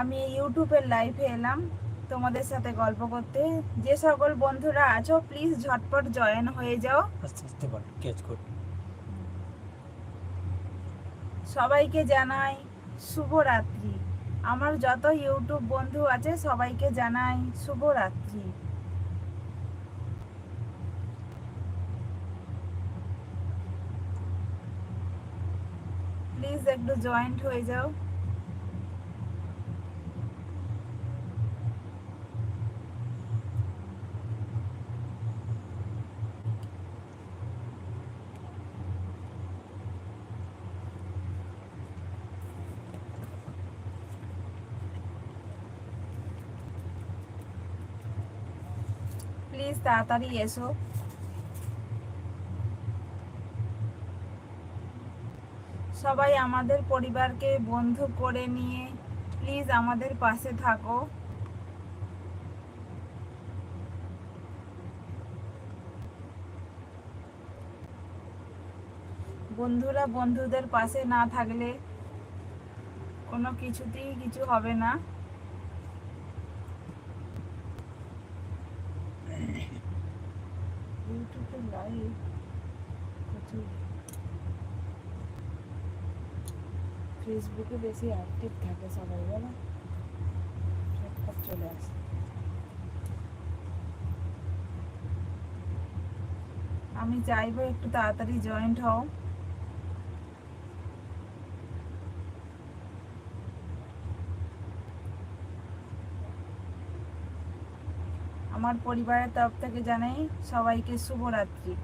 আমি ইউটিউবের লাইভে এলাম তোমাদের সাথে গল্প করতে। যে সকল বন্ধুরা আছো প্লিজ ঝটপট জয়েন হয়ে যাও। সবাইকে জানাই শুভরাত্রি। আমার যত ইউটিউব বন্ধু আছে সবাইকে জানাই শুভরাত্রি। প্লিজ একটু জয়েন্ট হয়ে যাও। প্লিজ তাড়াতাড়ি এসো। সবাই আমাদের পরিবারকে বন্ধু করে নিয়ে প্লিজ আমাদের পাশে থাকো। বন্ধুরা, বন্ধুদের পাশে না থাকলে কোনো কিছুতেই কিছু হবে না। ইউটিউবে লাইভ ফেসবুকে বেশি অ্যাক্টিভ থাকে সবাই বলো ঝটপট চলে আসে। আমি চাইব একটু তাড়াতাড়ি জয়েন্ট হও। আমার পরিবারের তরফ থেকে জানাই সবাইকে শুভরাত্রি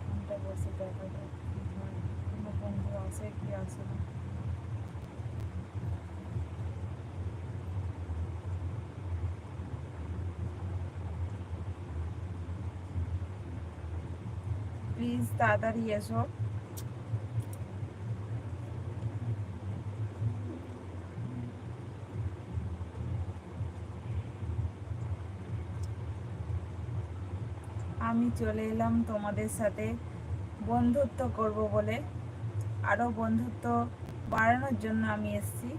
ফোনটা বসে প্লিজ তাড়াতাড়ি এসো আমি চলে এলাম তোমাদের সাথে। বন্ধুত্ব করব বলে আরও বন্ধুত্ব বাড়ানোর জন্য আমি এসেছি।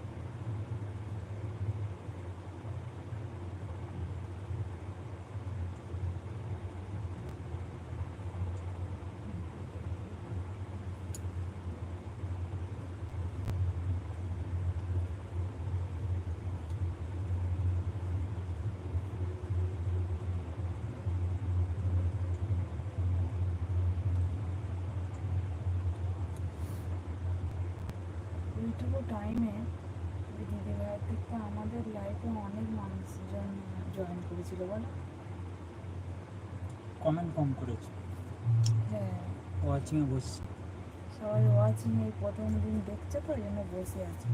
এইটুকু টাইমে দিদি ভাইয়ের থেকে আমাদের লাইফে অনেক মানুষজন জয়েন করেছিল বলো? কমেন্ট কম করেছে। হ্যাঁ। ওয়াচিংয়ে বসছি। সবাই ওয়াচিং এই প্রথম দিন দেখছে তো জন্য বসে আছে।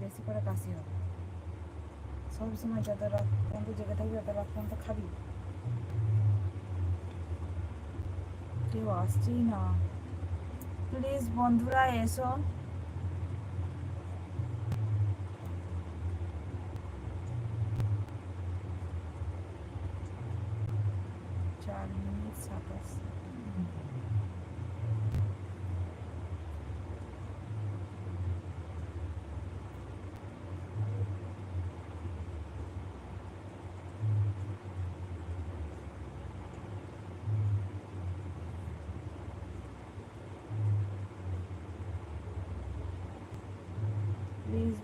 বেশি করে কাশি হবে। সব সময় যত রাত পর্যন্ত জেগে থাকবি তত রাত খাবি কেউ আসছেই না। প্লিজ বন্ধুরা, এসো। চার মিনিট সাতাশ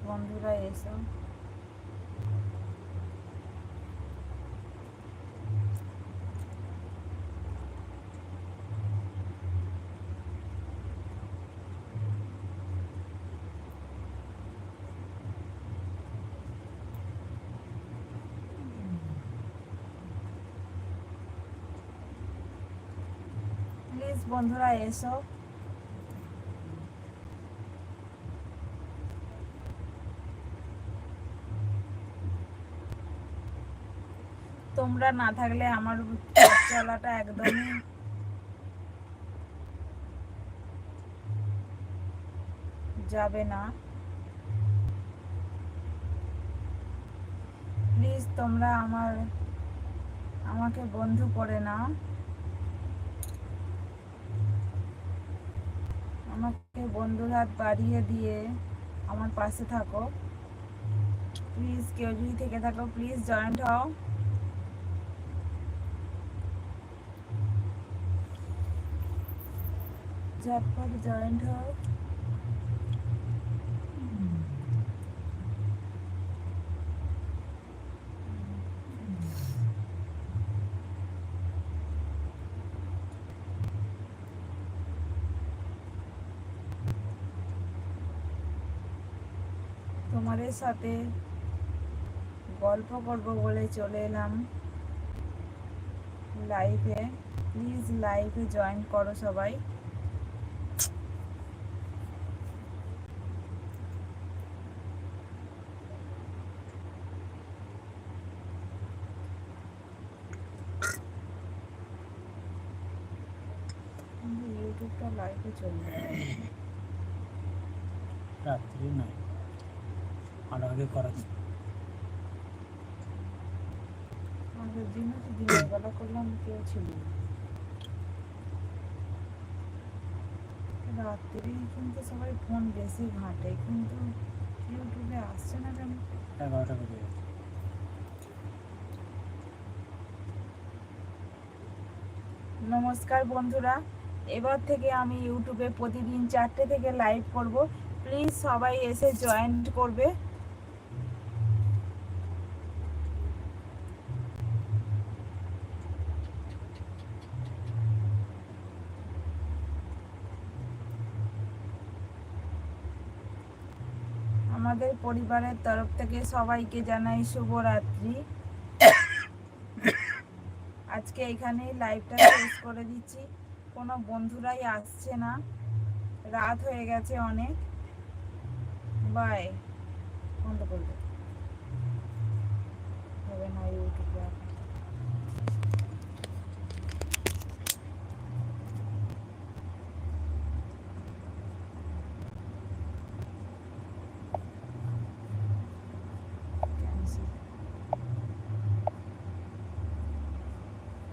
বন্ধুরা এসো। প্লিজ বন্ধুরা এসো। তোমরা না থাকলে আমার চলাটা একদমই যাবে না। প্লিজ তোমরা আমার, আমাকে বন্ধু করে নাও। আমাকে বন্ধুর হাত বাড়িয়ে দিয়ে আমার পাশে থাকো। প্লিজ কেউ যদি থেকে থাকো প্লিজ জয়েন্ট হও। ঝটপট জয়েন্ট হও তোমাদের সাথে গল্প করব বলে চলে এলাম। লাইভে প্লিজ লাইভে জয়েন করো সবাই। ইউটিউবটা লাইভে চলবে। রাত্রি নয় আর আগে করা। আগের দিনও তো দিনের বেলা করলাম কেউ ছিল না। রাত্রি কিন্তু সবাই ফোন বেশি ঘাঁটে কিন্তু ইউটিউবে আসছে না কেন? এগারোটা বেজে গেছে। নমস্কার বন্ধুরা। এবার থেকে আমি ইউটিউবে প্রতিদিন চারটে থেকে লাইভ করব। প্লিজ সবাই এসে জয়েন করবে। আমাদের পরিবারের তরফ থেকে সবাইকে জানাই শুভরাত্রি। আজকে এখানেই লাইভটা শেষ করে দিচ্ছি। কোনো বন্ধুরাই আসছে না। রাত হয়ে গেছে অনেক। বাই বন্ধ করবে হবে না ইউটিউবে